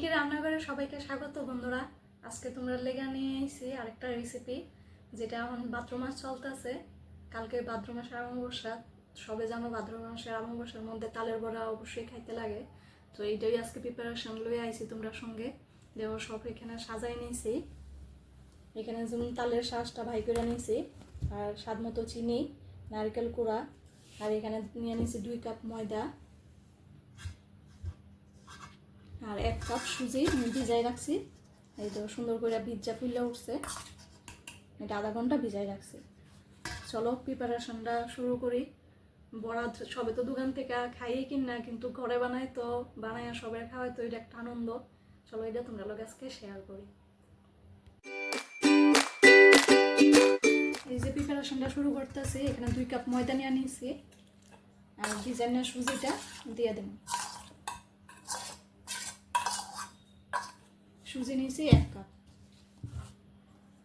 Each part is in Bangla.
কি রান্নাঘরে সবাইকে স্বাগত বন্ধুরা। আজকে তোমরা লেগা নিয়ে এসেছি আরেকটা রেসিপি যেটা এখন ভাদ্র মাস চলতেছে। কালকে ভাদ্র মাসের অমাবস্যা সবে জানো ভাদ্র মাসের অমাবস্যার মধ্যে তালের বড়া অবশ্যই খাইতে লাগে। তো এইটাই আজকে প্রিপারেশন লয়ে আইছি তোমরা সঙ্গে। দেওয়া সব এখানে সাজাই নিয়েছি। এখানে যেমন তালের শ্বাসটা ভাই করে নিয়েছি, আর স্বাদ মতো চিনি, নারকেল কুড়া, আর এখানে নিয়ে নিয়েছি দুই কাপ ময়দা। আর এক কাপ সুজি ভিজাই রাখছি। এই তো সুন্দর করে ভিজা ফুললে উঠছে। এটা আধা ঘণ্টা ভিজাই রাখছি। চলো, প্রিপারেশনটা শুরু করি। বড়া সবে তো দোকান থেকে খাইয়ে কিন না, কিন্তু ঘরে বানাই তো বানাই সবাই খাওয়াই তো এটা একটা আনন্দ। চলো, এটা তোমরা লোক আজকে শেয়ার করি। এই যে প্রিপারেশনটা শুরু করতেছি, এখানে দুই কাপ ময়দা নিয়ে নিয়েছি আর ডিজাইনের সুজিটা দিয়ে দেবো। সুজি নিয়েছি এক কাপ।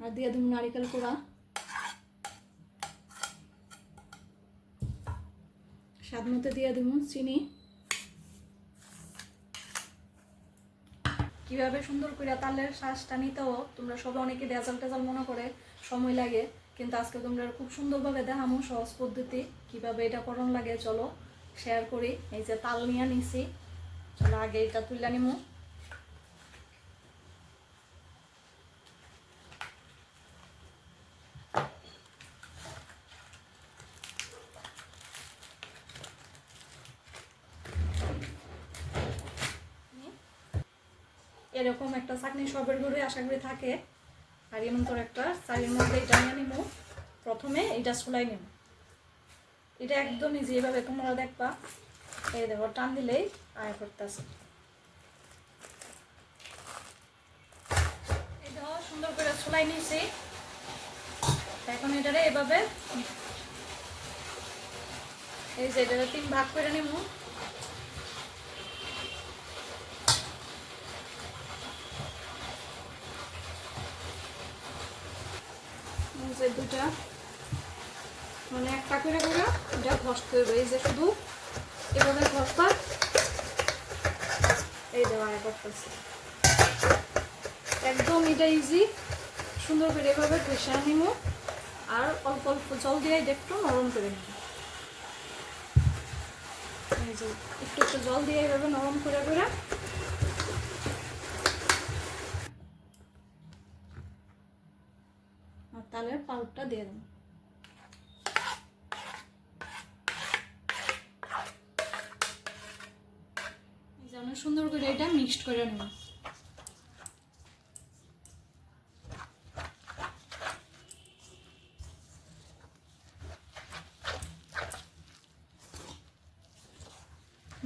আর দিয়ে দেবো নারিকেল কোড়া। স্বাদ মতো দিয়ে দেবো চিনি। কীভাবে সুন্দর করে তালের শ্বাসটা নিতেও তোমরা সবাই অনেকে ভেজাল টেজাল মনে করে, সময় লাগে। কিন্তু আজকে তোমরা খুব সুন্দরভাবে দেখামো সহজ পদ্ধতি, কীভাবে এটা করণ লাগে, চলো শেয়ার করি। এই যে তাল নিয়ে নিছি। চলো আগে এটা তুলে নিমো। এরকম একটা চাকনি সবের ঘরে আশা করি থাকে। আর এমন তোর একটা, চালের মধ্যে এটা নিয়ে নিব প্রথমে এটা চুলাই নিব এটা একদম ইজি এভাবে তোমরা দেখবা। এই দেখো, টান দিলেই আয় করতেছে। এই দেখো, সুন্দর করে চুলাই নিয়েছি। এখন এটারে এভাবে এই যে এটারে তিন ভাগ করে নিব যে দুটা। মানে একটা করে করে এটা ঘষতে হবে এই যে শুধু এভাবে ঘষবা। এই দেওয়া করতেছে। একদম এটা ইজি সুন্দর করে এভাবে ঘষে নিব। আর অল্প অল্প জল দিয়ে এটা একটু নরম করে নিব। একটু একটু জল দিয়ে এভাবে নরম করে করে আর তালের পাউডারটা দিয়ে দেবো। যেন সুন্দর করে এটা মিক্সড করে নেব।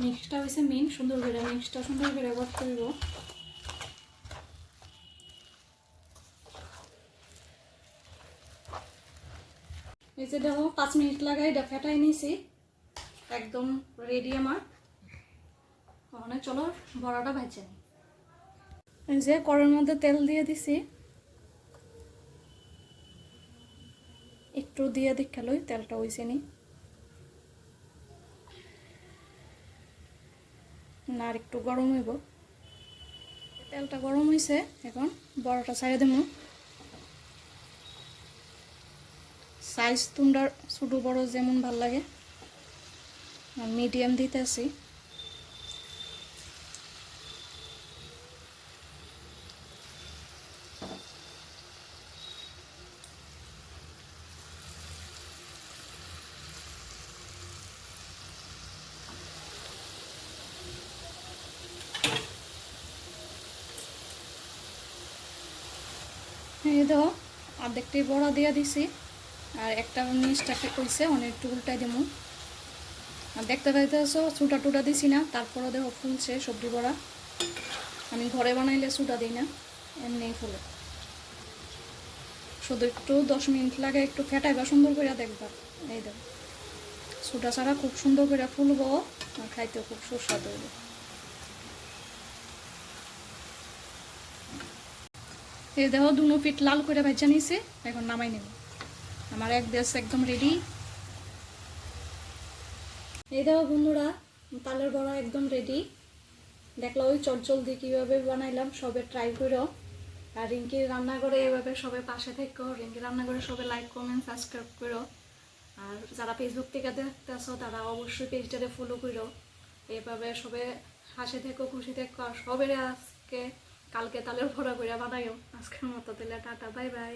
মিক্সটা হয়েছে মেন সুন্দর করে, মিক্সটা সুন্দর করে করতে দেবো এই যে দেখো, পাঁচ মিনিট লাগাই, এটা ফেটাই নিয়েছি একদম রেডি আমার। মানে চলো, বড়াটা ভাজছে এই যে কড়ের মধ্যে তেল দিয়ে দিছি। একটু দিয়ে দেখালই তেলটা হয়েছে নি। না, আর একটু গরম হইব। তেলটা গরম হয়েছে এখন বড়াটা ছাড়ে দেবো। সাইজ তোমরা ছোটো বড় যেমন ভালো লাগে। মিডিয়াম দিতেছি এই দেখো অর্ধেকটি বড়া দিয়ে দিছি। আর একটা নিচটাকে কইছে অনেক একটু উল্টাই দেবো আর দেখতে পাইতেছো ছুটা টুটা দিছি না তারপরে দেখো ফুলছে সবজি বড়া। আমি ঘরে বানাইলে ছুটা দিই না এমনি ফুলে। শুধু একটু দশ মিনিট লাগে একটু ফেটাইবা, সুন্দর করে দেখবা। এই দেখো ছুটা ছাড়া খুব সুন্দর করে ফুলবো আর খাইতেও খুব সুস্বাদু হইব। এই দেখো, দুনো পিঠ লাল করে ভেজা নিয়েছে এখন নামাই নেব আমার এক দেশ একদম রেডি এই দেখো বন্ধুরা, তালের বড়া একদম রেডি দেখল ওই চটজলদি কীভাবে বানাইলাম, সবে ট্রাই করো আর রিঙ্কি রান্না করে এভাবে সবাই পাশে থেকো, রিঙ্কি রান্না করে সবাই লাইক কমেন্ট সাবস্ক্রাইব করো আর যারা ফেসবুক থেকে দেখতেছো, তারা অবশ্যই পেজটারে ফলো করো এভাবে সবে হাসি থেকো, খুশি থেকো সবের আজকে, কালকে তালের ভরা করে বানাইও। আজকের মতো তাহলে টাটা বাই বাই